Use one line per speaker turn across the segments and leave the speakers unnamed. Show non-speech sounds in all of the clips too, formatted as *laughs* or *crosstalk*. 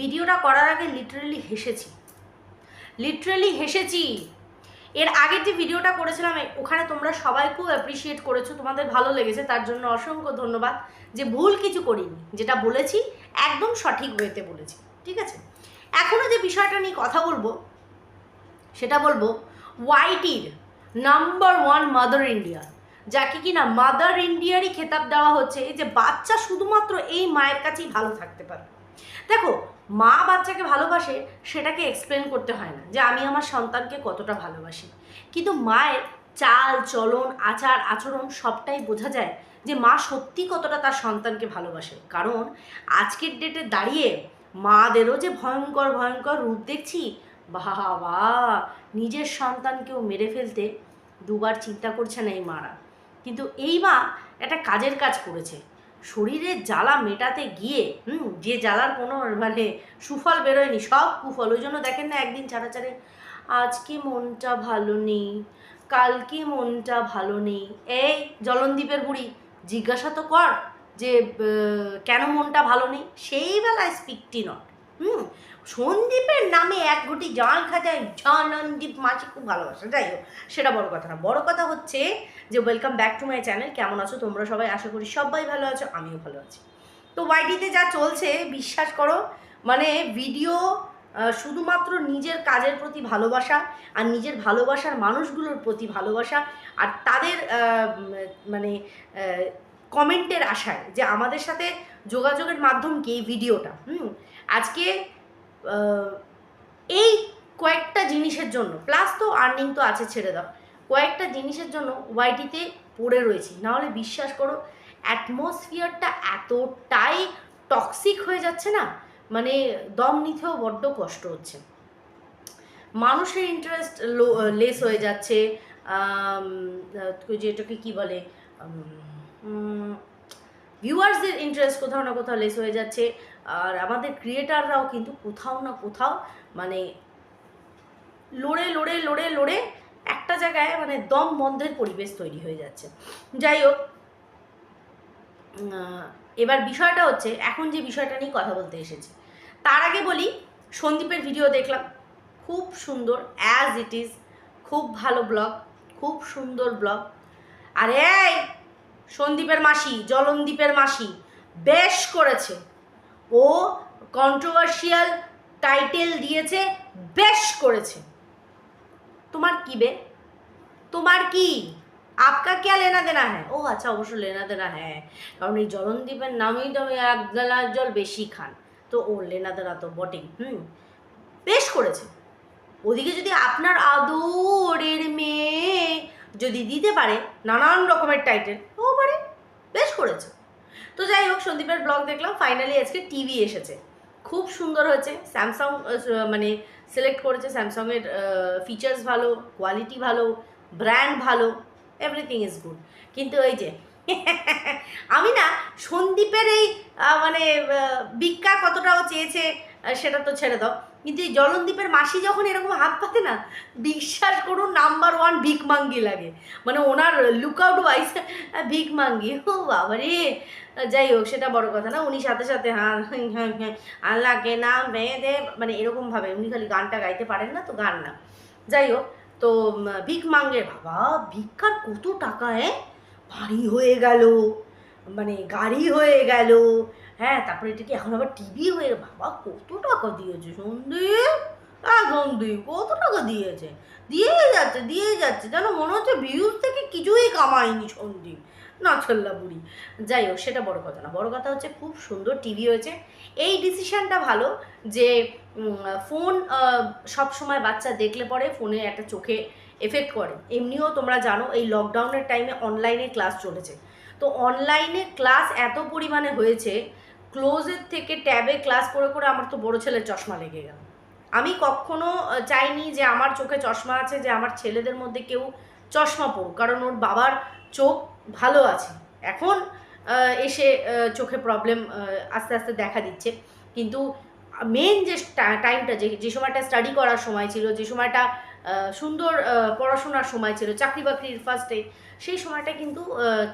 ভিডিওটা করার আগে লিটারেলি হেসেছি। লিটারেলি হেসেছি। এর আগের যে ভিডিওটা করেছিলাম ওখানে তোমরা সবাই খুব অ্যাপ্রিসিয়েট করেছ, তোমাদের ভালো লেগেছে, তার জন্য অসংখ্য ধন্যবাদ। যে ভুল কিছু করিনি, যেটা বলেছি, একদম সঠিক ওয়েতে বলেছি, ঠিক আছে? এখনও যে বিষয়টা নিয়ে কথা বলব, সেটা বলব ওয়াইটির নাম্বার ওয়ান মাদার ইন্ডিয়া যাকে কি না মাদার ইন্ডিয়ারই খেতাব দেওয়া হচ্ছে যে বাচ্চা শুধুমাত্র এই মায়ের কাছেই ভালো থাকতে পারে দেখো মা বাচ্চাকে ভালোবাসে, সেটাকে এক্সপ্লেন করতে হয় না যে আমি আমার সন্তানকে কতটা ভালোবাসি। কিন্তু মায়ের চাল, চলন, আচার, আচরণ সবটাই বোঝা যায় যে মা সত্যি কতটা তার সন্তানকে ভালোবাসে। কারণ আজকের ডেটে দাঁড়িয়ে মাদেরও যে ভয়ঙ্কর ভয়ঙ্কর রূপ দেখছি, বাবা, নিজের সন্তানকেও মেরে ফেলতে দুবার চিন্তা করছে না এই মারা। কিন্তু এই মা একটা কাজের কাজ করেছে। শরীরের জ্বালা মেটাতে গিয়ে, হুম, যে জ্বালার কোনো মানে সুফল বেরোয়নি, সব কুফল। ওই জন্য দেখেন না একদিন ছাড়া ছাড়ে আজকে মনটা ভালো নেই, কালকে মনটা ভালো নেই। এই জলনদ্বীপের বুড়ি, জিজ্ঞাসা তো কর যে কেন মনটা ভালো নেই? সেই বেলায় স্পিকটি নট। হুম সন্দীপের নামে এক ঘটি জাল খাজায় জনন্দীপ মাছি খুব ভালোবাসে, যাই হোক, সেটা বড় কথা না। বড় কথা হচ্ছে যে welcome back to my channel কেমন আছো তোমরা সবাই? আশা করি সবাই ভালো আছো, আমিও ভালো আছি। তো ওয়াইটিতে যা চলছে, বিশ্বাস করো মানে ভিডিও শুধুমাত্র নিজের কাজের প্রতি ভালোবাসা আর নিজের ভালোবাসার মানুষগুলোর প্রতি ভালোবাসা আর তাদের মানে কমেন্টের আশায় যে, আমাদের সাথে যোগাযোগের মাধ্যম কি এই ভিডিওটা হুম, আজকে এই কয়েকটা জিনিসের জন্য প্লাস তো আর্নিং তো আছে ছেড়ে দাও, কয়েকটা জিনিসের জন্য ওয়াইটিতে পড়ে রয়েছি। নাহলে বিশ্বাস করো অ্যাটমসফিয়ারটা এতটাই টক্সিক হয়ে যাচ্ছে না মানে দম নিতেও বড্ড কষ্ট হচ্ছে। মানুষের ইন্টারেস্ট লেস হয়ে যাচ্ছে যেটাকে কি বলে ভিউয়ার্সদের ইন্টারেস্ট কোথাও না কোথাও লেস হয়ে যাচ্ছে। আর আমাদের ক্রিয়েটাররাও কিন্তু কোথাও না কোথাও মানে লড়ে লড়ে লড়ে লড়ে একটা জায়গায় মানে দম বন্ধের পরিবেশ তৈরি হয়ে যাচ্ছে। যাই হোক এবার বিষয়টা হচ্ছে, এখন যে বিষয়টা নিয়ে কথা বলতে এসেছি, তার আগে বলি, সন্দীপের ভিডিও দেখলাম। খুব সুন্দর অ্যাজ ইট ইজ খুব ভালো ব্লগ খুব সুন্দর ব্লগ আর সন্দীপের মাসি, জলনদীপের মাসি, বেশ করেছে। ও কন্ট্রোভার্সিয়াল টাইটেল দিয়েছে বেশ করেছে তোমার কি বে তোমার কি আপকা क्या लेना देना है ও আচ্ছা অবশ্য লেনা দেনা হ্যাঁ কারণ এই জলনদীপের নামেই তো আমি এক গ্লাস জল বেশি খান তো ও লেনা দেনা তো বটেই হুম বেশ করেছে ওদিকে যদি আপনার আদরের মেয়ে যদি দিতে পারে নানান রকমের টাইটেল ও পারে বেশ করেছে তো যাই হোক, সন্দীপের ব্লগ দেখলাম ফাইনালি আজকে টিভি এসেছে। খুব সুন্দর হয়েছে স্যামসাং মানে সিলেক্ট করেছে স্যামসাংয়ের ফিচার্স ভালো কোয়ালিটি ভালো ব্র্যান্ড ভালো এভরিথিং ইজ গুড কিন্তু ওই যে, *laughs* আমি না, সন্দীপের এই মানে ভিক্ষা কতটাও চেয়েছে সেটা তো ছেড়ে দাও। কিন্তু এই জলনদীপের মাসি যখন এরকম হাত পাতে না, বিশ্বাস করুন নাম্বার ওয়ান ভিক মাঙ্গি লাগে। মানে ওনার লুক আউট ওয়াইজ ভিক মাঙ্গি। ও বাবা রে যাই হোক, সেটা বড় কথা না, উনি সাথে সাথে হ্যাঁ হ্যাঁ হ্যাঁ আল্লাহকে নাম বেঁধে মানে এরকমভাবে উনি খালি গানটা গাইতে পারেন না, তো গান না। যাই হোক, তো ভিক মাঙ্গের বাবা, ভিক্ষার কত টাকা হ্যাঁ ভারী হয়ে গেল মানে গাড়ি হয়ে গেল হ্যাঁ তারপরে এটা কি এখন আবার টিভি হয়ে বাবা, কত টাকা দিয়েছে সন্দীপ হ্যাঁ সন্দীপ কত টাকা দিয়েছে? দিয়েই যাচ্ছে দিয়েই যাচ্ছে। যেন মনে হচ্ছে ভিউজ থেকে কিছুই কামায়নি সন্দীপ না, ছল্লা বুড়ি। যাই হোক, সেটা বড় কথা না। বড় কথা হচ্ছে খুব সুন্দর টিভি হয়েছে এই ডিসিশনটা ভালো যে ফোন সব সময় বাচ্চা দেখলে পরে ফোনে একটা চোখে এফেক্ট করে। এমনিও তোমরা জানো, এই লকডাউনের টাইমে অনলাইনে ক্লাস চলেছে। তো অনলাইনে ক্লাস এত পরিমাণে হয়েছে ক্লোজের থেকে ট্যাবে ক্লাস করে করে আমার তো বড় ছেলের চশমা লেগে গেল। আমি কখনো চাইনি যে আমার চোখে চশমা আছে, যে আমার ছেলেদের মধ্যে কেউ চশমা পড়ুক কারণ ওর বাবার চোখ ভালো আছে। এখন এসে চোখে প্রবলেম আস্তে আস্তে দেখা দিচ্ছে। কিন্তু মেন যে টাইমটা যে যে সময়টা স্টাডি করার সময় ছিল, যে সময়টা সুন্দর পড়াশোনার সময় ছিল চাকরি বাকরির ফার্স্টে সেই সময়টা কিন্তু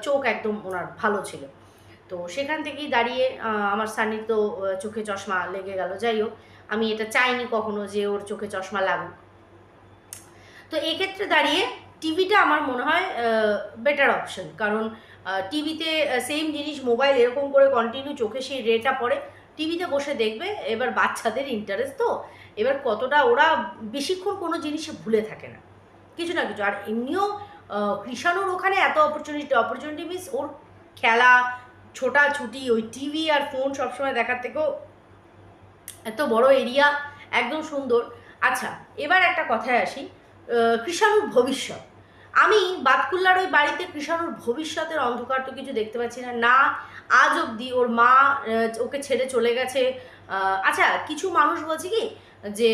চোখ একদম ওনার ভালো ছিল। তো সেখান থেকেই দাঁড়িয়ে আমার সানির তো চোখে চশমা লেগে গেল। যাই হোক, আমি এটা চাইনি কখনো যে ওর চোখে চশমা লাগুক। তো এক্ষেত্রে দাঁড়িয়ে টিভিটা আমার মনে হয় বেটার অপশন কারণ টিভিতে সেম জিনিস মোবাইল এরকম করে কন্টিনিউ চোখে সেই রেটা পড়ে, টিভিতে বসে দেখবে, এবার বাচ্চাদের ইন্টারেস্ট তো, এবার কতটা ওরা বেশিক্ষণ কোনো জিনিসে ভুলে থাকে না। কিছু না কিছু। আর এমনিও কৃষাণুর ওখানে এত অপরচুনিটি অপরচুনিটি মিস ওর খেলা ছোটাছুটি ওই টিভি আর ফোন সবসময় দেখার থেকেও এত বড় এরিয়া একদম সুন্দর। আচ্ছা এবার একটা কথায় আসি। কৃষাণুর ভবিষ্যৎ। আমি বাতকুল্লার ওই বাড়িতে কৃষাণুর ভবিষ্যতের অন্ধকার তো কিছু দেখতে পাচ্ছি না। না, আজ অবধি ওর মা ওকে ছেড়ে চলে গেছে। আচ্ছা কিছু মানুষ বলছে কি যে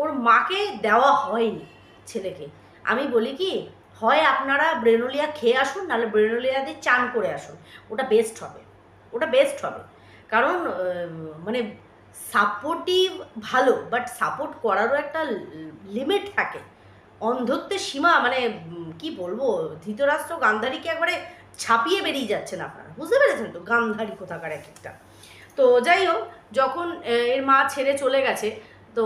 ওর মাকে দেওয়া হয়নি ছেলেকে। আমি বলি কি হয় আপনারা ব্রেনোলিয়া খেয়ে আসুন, নাহলে ব্রেনোলিয়া দিয়ে চান করে আসুন। ওটা বেস্ট হবে। ওটা বেস্ট হবে। কারণ মানে সাপোর্টিভ ভালো বাট সাপোর্ট করারও একটা লিমিট থাকে। অন্ধত্বের সীমা মানে কি বলব? ধৃতরাষ্ট্র গান্ধারীকে একবারে ছাপিয়ে বেরিয়ে যাচ্ছেন আপনারা। বুঝতে পেরেছেন তো? গান্ধারী কোথাকার এক একটা। তো যাই হোক, যখন এর মা ছেড়ে চলে গেছে, তো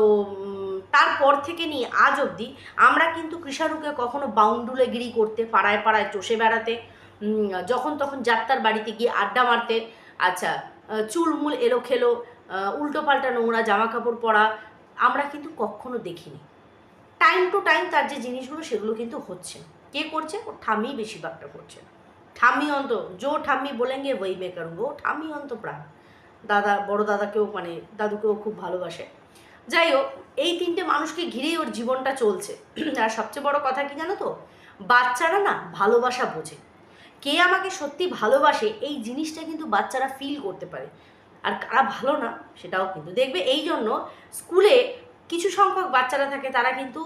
তারপর থেকে নিয়ে আজ অবধি আমরা কিন্তু কৃষাণুকে কখনো বাউন্ডুলেগিরি করতে, পাড়ায় পাড়ায় চষে বেড়াতে যখন তখন যাত্রার বাড়িতে গিয়ে আড্ডা মারতে আচ্ছা চুলমুল এলো খেলো উল্টো পাল্টা নোংরা জামা কাপড় পরা, আমরা কিন্তু কখনো দেখিনি। টাইম টু টাইম তার যে জিনিসগুলো, সেগুলো কিন্তু হচ্ছে। কে করছে? ও ঠাম্মি বেশিরভাগটা করছে। ঠাম্মি অন্ত, জো ঠাম্মি বলেঙ্গে ওই মে করুঙ্গো ঠাম্মি অন্ত প্রাণ দাদা, বড় দাদাকেও মানে দাদুকেও খুব ভালোবাসে। যাই হোক এই তিনটে মানুষকে ঘিরেই ওর জীবনটা চলছে। আর সবচেয়ে বড় কথা কি জানো তো? বাচ্চারা না ভালোবাসা বোঝে। কে আমাকে সত্যি ভালোবাসে এই জিনিসটা কিন্তু বাচ্চারা ফিল করতে পারে। আর কারা ভালো না, সেটাও কিন্তু। দেখবে এই জন্য স্কুলে কিছু সংখ্যক বাচ্চারা থাকে, তারা কিন্তু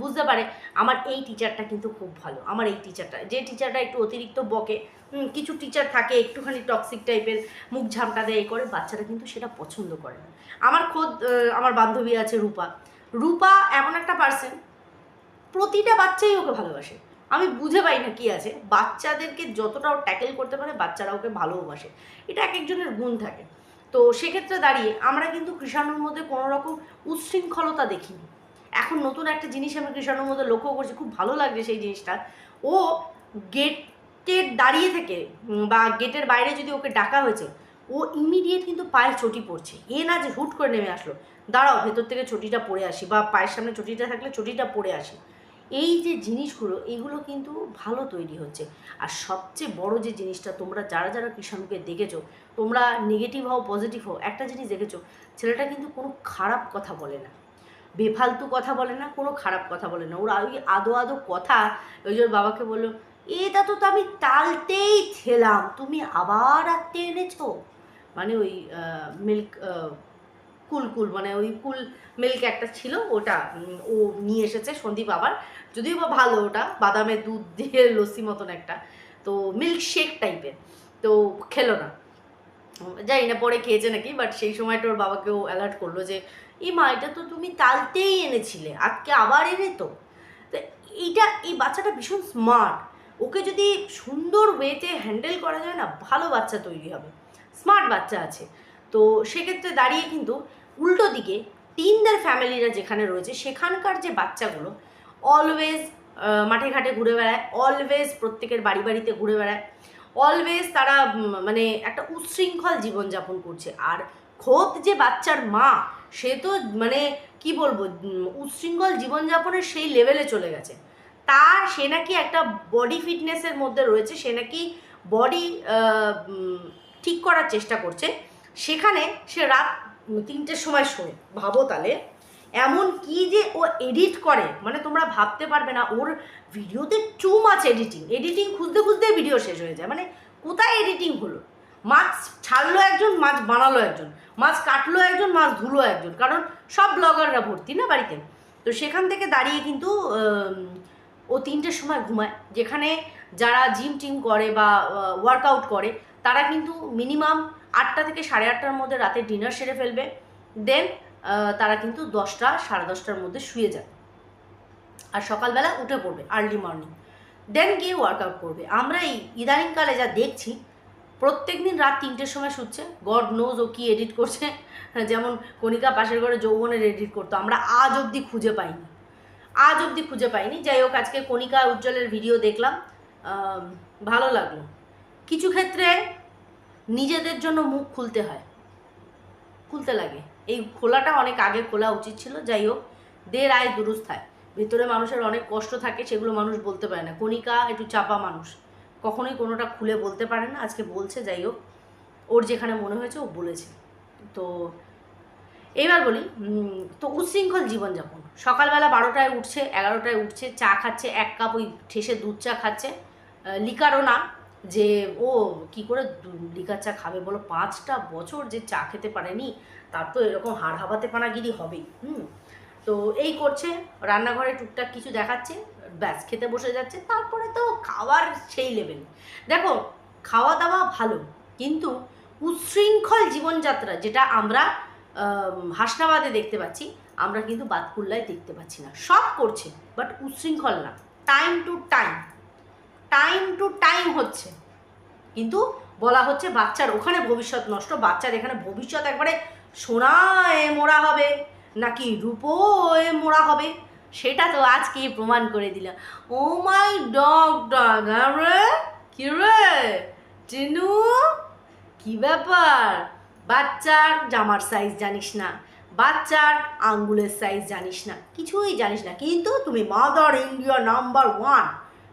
বুঝতে পারে আমার এই টিচারটা কিন্তু খুব ভালো, আমার এই টিচারটা যে টিচারটা একটু অতিরিক্ত বকে কিছু টিচার থাকে একটুখানি টক্সিক টাইপের মুখ ঝামটা দেয় করে, বাচ্চারা কিন্তু সেটা পছন্দ করে না। আমার খোদ আমার বান্ধবী আছে রূপা। রূপা এমন একটা পার্সন প্রতিটা বাচ্চাই ওকে ভালোবাসে। আমি বুঝে পাই না কি আছে। বাচ্চাদেরকে যতটা ও ট্যাকেল করতে পারে, বাচ্চারা ওকে ভালোবাসে এটা এক একজনের গুণ থাকে। তো সেক্ষেত্রে দাঁড়িয়ে আমরা কিন্তু কৃষাণুর মধ্যে কোনো রকম উচ্ছৃঙ্খলতা দেখিনি। এখন নতুন একটা জিনিস আমি কৃষাণুর মধ্যে লক্ষ্য করছি, খুব ভালো লাগছে সেই জিনিসটা। ও গেটের দাঁড়িয়ে থেকে বা গেটের বাইরে যদি ওকে ডাকা হয়েছে, ও ইমিডিয়েট কিন্তু পায়ে চটি পড়ছে। এ না যে হুট করে নেমে আসলো, দাঁড়াও, ভেতর থেকে চটিটা পড়ে আসি, বা পায়ের সামনে চটিটা থাকলে চটিটা পড়ে আসি। এই যে জিনিসগুলো, এগুলো কিন্তু ভালো তৈরি হচ্ছে। আর সবচেয়ে বড় যে জিনিসটা তোমরা যারা যারা কৃষাণুকে দেখেছ তোমরা নেগেটিভ হও পজিটিভ হও, একটা জিনিস দেখেছ, ছেলেটা কিন্তু কোনো খারাপ কথা বলে না। বেফালতু কথা বলে না, কোনো খারাপ কথা বলে না। ওর ওই আদো আদো কথা, ওই যে ওর বাবাকে বলল, এটা তো তো আমি টালতেই খেলাম, তুমি আবার আঁকতে এনেছো? মানে ওই মিল্ক কুল কুল মানে ওই কুল মিল্ক একটা ছিল, ওটা ও নিয়ে এসেছে সন্দীপ আবার। যদিও বা ভালো ওটা, বাদামের দুধ দিয়ে লস্যি মতন একটা। তো মিল্ক শেক টাইপের তো খেলো না। জানি না, পরে খেয়েছে নাকি বাট সেই সময়টা ওর বাবাকেও অ্যালার্ট করল যে, এই মা, এটা তো তুমি তালতেই এনেছিলে, আজকে আবার এনে তো? এইটা, এই বাচ্চাটা ভীষণ স্মার্ট ওকে যদি সুন্দর ওয়েতে হ্যান্ডেল করা যায় না, ভালো বাচ্চা তৈরি হবে। স্মার্ট বাচ্চা আছে। তো সেক্ষেত্রে দাঁড়িয়ে কিন্তু উল্টো দিকে টিনদের ফ্যামিলিরা যেখানে রয়েছে, সেখানকার যে বাচ্চাগুলো অলওয়েজ মাঠে ঘাটে ঘুরে বেড়ায় অলওয়েজ প্রত্যেকের বাড়ি বাড়িতে ঘুরে বেড়ায়। অলওয়েজ তারা মানে একটা উচ্ছৃঙ্খল জীবনযাপন করছে। আর খোদ যে বাচ্চার মা, সে তো মানে কি বলব উচ্ছৃঙ্খল জীবনযাপনের সেই লেভেলে চলে গেছে। তার সে নাকি একটা বডি ফিটনেসের মধ্যে রয়েছে, সে নাকি বডি ঠিক করার চেষ্টা করছে। সেখানে সে রাত তিনটের সময় শোয়, ভাবো তাহলে। এমন কি যে ও এডিট করে? মানে তোমরা ভাবতে পারবে না, ওর ভিডিওতে টু মাছ এডিটিং এডিটিং খুঁজতে খুঁজতে ভিডিও শেষ হয়ে যায়। মানে কোথায় এডিটিং হলো? মাছ ছাড়লো একজন, মাছ বানালো একজন। মাছ কাটলো একজন, মাছ ধুলো একজন। কারণ সব ব্লগাররা ভর্তি না বাড়িতে? তো সেখান থেকে দাঁড়িয়ে কিন্তু ও তিনটের সময় ঘুমায়। যেখানে যারা জিম টিম করে বা ওয়ার্কআউট করে, তারা কিন্তু মিনিমাম আটটা থেকে সাড়ে আটটার মধ্যে রাতে ডিনার সেরে ফেলবে। দেন তারা কিন্তু দশটা, সাড়ে দশটার মধ্যে শুয়ে যাবে আর সকালবেলা উঠে পড়বে আর্লি মর্নিং দেন গিয়ে ওয়ার্কআউট করবে। আমরা এই ইদানিংকালে যা দেখছি, প্রত্যেক দিন রাত তিনটের সময় শুচ্ছে। গড নোজ ও কি এডিট করছে। *laughs* যেমন কণিকা পাশের ঘরে যৌবনের এডিট করতো। আমরা আজ অবধি খুঁজে পাইনি। আজ অবধি খুঁজে পাইনি। যাই হোক, আজকে কণিকা উজ্জ্বলের ভিডিও দেখলাম। ভালো লাগল। কিছু ক্ষেত্রে নিজেদের জন্য মুখ খুলতে হয়। খুলতে লাগে। এই খোলাটা অনেক আগে খোলা উচিত ছিল, যাই হোক। দের আয় দুরুস্থায় ভেতরে মানুষের অনেক কষ্ট থাকে, সেগুলো মানুষ বলতে পারে না। কণিকা একটু চাপা মানুষ। কখনোই কোনোটা খুলে বলতে পারে না, আজকে বলছে, যাই হোক। ওর যেখানে মনে হয়েছে, ও বলেছে। তো এবার বলি তো উচ্ছৃঙ্খল জীবনযাপন। সকালবেলা বারোটায় উঠছে, এগারোটায় উঠছে, চা খাচ্ছে, এক কাপ ওই ঠেসে দুধ চা খাচ্ছে। লিকারও না, যে ও কি করে লিকার চা খাবে বলো? পাঁচটা বছর যে চা খেতে পারেনি তার তো এরকম হাড় হাবাতে পানাগিরি হবেই হুম? তো এই করছে, রান্নাঘরে টুকটাক কিছু দেখাচ্ছে, ব্যাস, খেতে বসে যাচ্ছে, তারপরে তো খাওয়ার সেই লেভেল দেখো খাওয়া দাওয়া ভালো, কিন্তু উচ্ছৃঙ্খল জীবনযাত্রা, যেটা আমরা হাসনাবাদে দেখতে পাচ্ছি, আমরা কিন্তু বাতকুল্লায় দেখতে পাচ্ছি না। সব করছে বাট উচ্ছৃঙ্খল না। Time to time time to time হচ্ছে। কিন্তু বলা হচ্ছে বাচ্চার ওখানে ভবিষ্যৎ নষ্ট, বাচ্চার এখানে ভবিষ্যৎ একবারে সোনায় মোড়া হবে, নাকি রূপোয় মোড়া হবে? সেটা তো আজকেই প্রমাণ করে দিল ও মাই ডগ ডগ রে কি রে? টিনু, কি ব্যাপার? বাচ্চার জামার সাইজ জানিস না, বাচ্চার আঙ্গুলের সাইজ জানিস না, কিছুই জানিস না। কিন্তু তুমি মাদার ইন্ডিয়া নাম্বার ওয়ান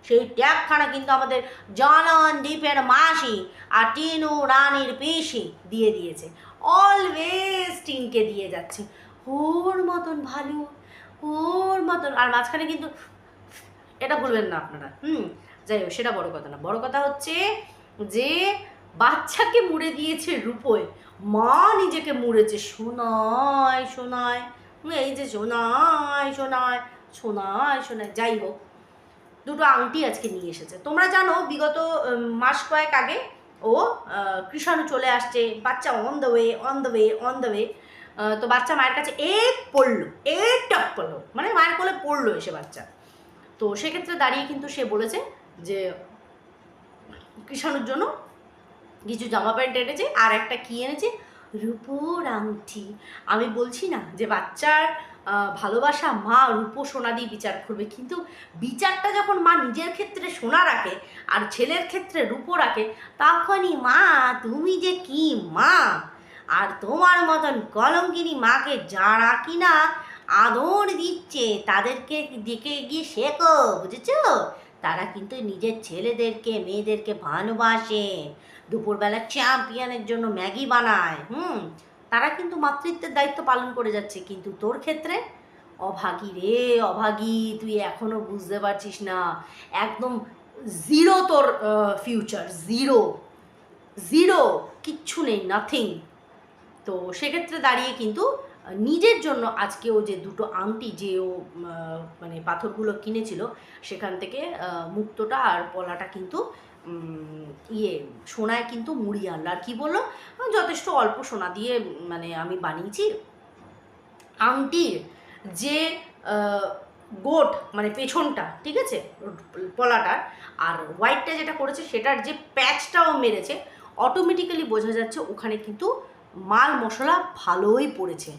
সেই ট্যাগখানা কিন্তু আমাদের জনন দ্বীপের মাসি আর টিনু রানীর পিসি দিয়ে দিয়েছে। অলওয়েজ টিনকে দিয়ে যাচ্ছে। ওর মতন ভালো, ওর মতন। আর মাঝখানে কিন্তু এটা বলবেন না আপনারা, হুম? যাই হোক, সেটা বড় কথা না। বড় কথা হচ্ছে যে বাচ্চাকে মুড়ে দিয়েছে রূপোয়, মা নিজেকে মুড়েছে সোনায় সোনায় এই যে সোনায় সোনায় সোনায় সোনায়। যাই হোক, দুটো আংটি আজকে নিয়ে এসেছে। তোমরা জানো, বিগত মাস কয়েক আগে ও কৃষাণু চলে আসছে, বাচ্চা on the way on the way on the way তো বাচ্চা মায়ের কাছে এক পড়ল, এক টপ পড়ল মানে মায়ের কোলে পড়ল এসে বাচ্চা। তো সেক্ষেত্রে দাঁড়িয়ে কিন্তু সে বলেছে যে কৃষাণুর জন্য কিছু জামা প্যান্ট এনেছে, আর একটা কি এনেছে? রূপোর আংটি। আমি বলছি না যে বাচ্চার ভালোবাসা মা রূপো সোনা দিয়ে বিচার করবে। কিন্তু বিচারটা যখন মা নিজের ক্ষেত্রে সোনা রাখে আর ছেলের ক্ষেত্রে রূপো রাখে, তখনই মা, তুমি যে কি মা? আর তোমার মতন কলঙ্কিনী মাকে যারা কিনা আদর দিচ্ছে, তাদেরকে দেখে গিয়ে শেখো, বুঝেছ? তারা কিন্তু নিজের ছেলেদেরকে, মেয়েদেরকে ভালোবাসে। দুপুরবেলা চ্যাম্পিয়নের জন্য ম্যাগি বানায়, হুম? তারা কিন্তু মাতৃত্বের দায়িত্ব পালন করে যাচ্ছে, কিন্তু তোর ক্ষেত্রে অভাগী রে, অভাগী, তুই এখনও বুঝতে পারছিস না। একদম জিরো তোর ফিউচার জিরো জিরো কিচ্ছু নেই নাথিং তো সেক্ষেত্রে দাঁড়িয়ে কিন্তু নিজের জন্য আজকে ও যে দুটো আংটি যে ও মানে পাথরগুলো কিনেছিল, সেখান থেকে মুক্তটা আর পলাটা কিন্তু ইয়ে সোনায় কিন্তু মুড়ি আনলো। আর কি বলল? যথেষ্ট অল্প সোনা দিয়ে মানে আমি বানিয়েছি। আংটির যে গোট মানে পেছনটা, ঠিক আছে? পলাটার। আর হোয়াইটটা যেটা করেছে, সেটার যে প্যাচটাও মেরেছে অটোমেটিক্যালি বোঝা যাচ্ছে ওখানে কিন্তু মাল মশলা ভালোই পড়েছে।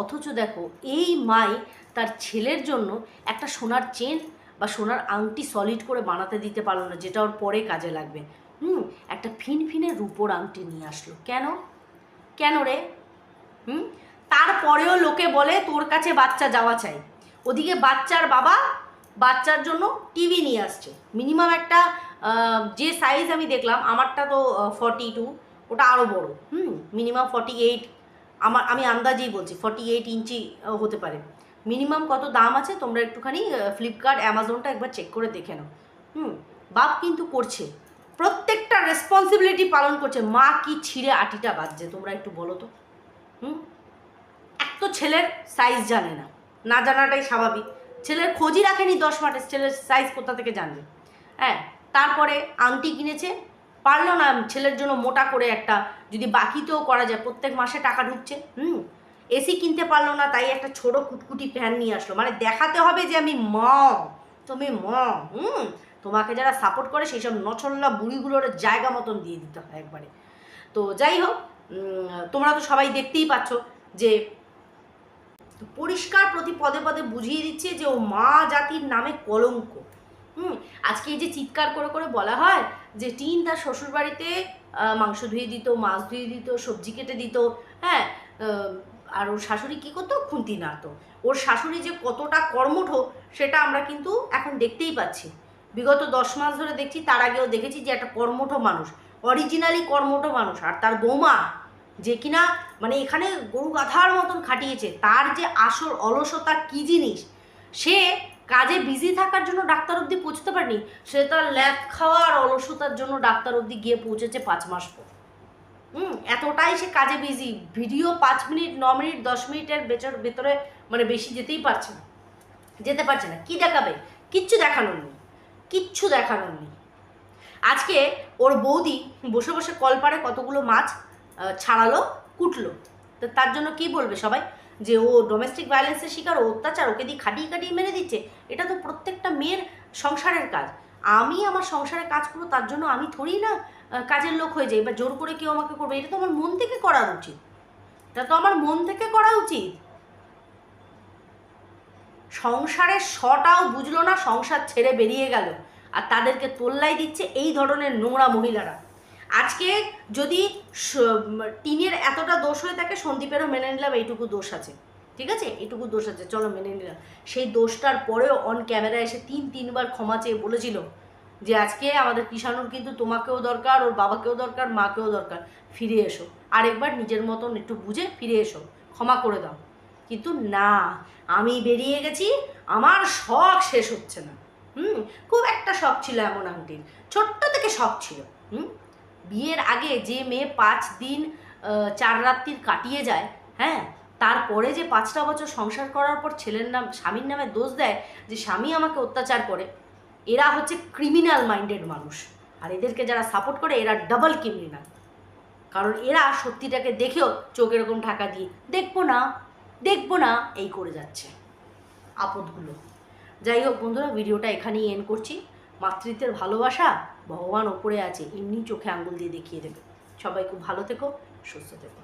অথচ দেখো, এই মাই তার ছেলের জন্য একটা সোনার চেন বা সোনার আংটি সলিড করে বানাতে দিতে পারল না, যেটা ওর পরে কাজে লাগবে। হুম, একটা ফিন ফিনফিনে রূপোর আংটি নিয়ে আসলো। কেন? কেন রে? হুম, তারপরেও লোকে বলে তোর কাছে বাচ্চা যাওয়া চাই। ওদিকে বাচ্চার বাবা বাচ্চার জন্য টিভি নিয়ে আসছে। মিনিমাম একটা যে সাইজ আমি দেখলাম, আমারটা তো ফর্টি টু ওটা আরও বড়। হুম, মিনিমাম ফর্টি এইট আমার, আমি আন্দাজেই বলছি ফর্টি এইট ইঞ্চি হতে পারে। মিনিমাম কত দাম আছে তোমরা একটুখানি ফ্লিপকার্ট অ্যামাজনটা একবার চেক করে দেখে নাও। হুম, বাপ কিন্তু করছে। প্রত্যেকটা রেসপন্সিবিলিটি পালন করছে। মা কি ছিঁড়ে আটিটা বাজছে, তোমরা একটু বলো তো। হুম, এক তো ছেলের সাইজ জানে না। না জানাটাই স্বাভাবিক। ছেলের খোঁজই রাখেনি দশ মাসের, ছেলের সাইজ কোথা থেকে জানবে? হ্যাঁ তারপরে আংটি কিনেছে। পারল না, ছেলের জন্য মোটা করে একটা, যদি বাকিতেও করা যায়, প্রত্যেক মাসে টাকা ঢুকছে। হুম এসি কিনতে পারল না, তাই একটা ছোট কুটকুটি ফ্যান নিয়ে আসলো। মানে দেখাতে হবে যে আমি ম তুমি ম হুম? তোমাকে যারা সাপোর্ট করে সেই সব নছল্লা বুড়িগুলোর জায়গা মতন দিয়ে দিতে হয় একবারে। তো যাই হোক তোমরা তো সবাই দেখতেই পাচ্ছ যে পরিষ্কার প্রতি পদে পদে বুঝিয়ে দিচ্ছে যে ও মা জাতির নামে কলঙ্ক, হুম? আজকে এই যে চিৎকার করে করে বলা হয় যে টিন তার শ্বশুর বাড়িতে মাংস ধুয়ে দিত, মাছ ধুয়ে দিত, সবজি কেটে দিত হ্যাঁ? আর ওর শাশুড়ি কী করতো? খুন্তি নাড়তো। ওর শাশুড়ি যে কতটা কর্মঠ, সেটা আমরা কিন্তু এখন দেখতেই পাচ্ছি। বিগত দশ মাস ধরে দেখছি, তার আগেও দেখেছি যে একটা কর্মঠ মানুষ অরিজিনালি কর্মঠ মানুষ, আর তার বৌমা যে কিনা মানে এখানে গরু গাধার মতন খাটিয়েছে, তার যে আসল অলসতা কী জিনিস, সে কাজে বিজি থাকার জন্য ডাক্তার অবধি পৌঁছতে পারেনি, সে তার ল্যাব খাওয়ার অলসতার জন্য ডাক্তার অবধি গিয়ে পৌঁছেছে পাঁচ মাস পর। হুম, এতটাই সে কাজে বিজি ভিডিও পাঁচ মিনিট, ন মিনিট, দশ মিনিটের বেচর ভেতরে মানে বেশি যেতেই পারছে না। যেতে পারছে না। কি দেখাবে? কিচ্ছু দেখানোর নেই। কিচ্ছু দেখানোর নেই। আজকে ওর বৌদি বসে বসে কলপারে কতগুলো মাছ ছাড়ালো, কুটলো। তো তার জন্য কি বলবে সবাই? যে ও ডোমেস্টিক ভায়োলেন্সের শিকার, ও অত্যাচার, ওকে দিয়ে খাটিয়ে খাটিয়ে মেরে দিচ্ছে। এটা তো প্রত্যেকটা মেয়ের সংসারের কাজ। আমি আমার সংসারে কাজ করব, তার জন্য আমি থোড়ি না কাজের লোক হয়ে যাই বা জোর করে কেউ আমাকে করবে, এটা তো আমার মন থেকে করা উচিত। এটা তো আমার মন থেকে করা উচিত। সংসারের শটাও বুঝলো না, সংসার ছেড়ে বেরিয়ে গেল। আর তাদেরকে তোল্লাই দিচ্ছে এই ধরনের নোংরা মহিলারা। আজকে যদি টিনের এতটা দোষ হয়ে থাকে, সন্দীপেরও মেনে নিলাম, এইটুকু দোষ আছে। ঠিক আছে? এটুকু দোষ আছে, চলো মেনে নিলাম। সেই দোষটার পরেও অন ক্যামেরা এসে তিন তিনবার ক্ষমা চেয়ে বলেছিল যে আজকে আমাদের কিষাণুর কিন্তু তোমাকেও দরকার, ওর বাবাকেও দরকার, মাকেও দরকার। ফিরে এসো। আরেকবার নিজের মতন একটু বুঝে ফিরে এসো। ক্ষমা করে দাও। কিন্তু না, আমি বেরিয়ে গেছি, আমার শখ শেষ হচ্ছে না। হুম? খুব একটা শখ ছিল এমন আংটির। ছোট্ট থেকে শখ ছিল। হুম? বিয়ের আগে যে মেয়ে পাঁচ দিন চার রাত্রির কাটিয়ে যায় হ্যাঁ? তারপরে যে পাঁচটা বছর সংসার করার পর ছেলের নাম, স্বামীর নামে দোষ দেয়, যে স্বামী আমাকে অত্যাচার করে। এরা হচ্ছে ক্রিমিনাল মাইন্ডেড মানুষ। আর এদেরকে যারা সাপোর্ট করে, এরা ডাবল ক্রিমিনাল কারণ এরা সত্যিটাকে দেখেও চোখ এরকম ঢাকা দিয়ে, দেখব না দেখব না, এই করে যাচ্ছে আপদগুলো। যাই হোক বন্ধুরা, ভিডিওটা এখানেই এন্ড করছি। মাতৃত্বের ভালোবাসা ভগবান ওপরে আছে, এমনি চোখে আঙ্গুল দিয়ে দেখিয়ে দেবে। সবাই খুব ভালো থেকো, সুস্থ থেকো।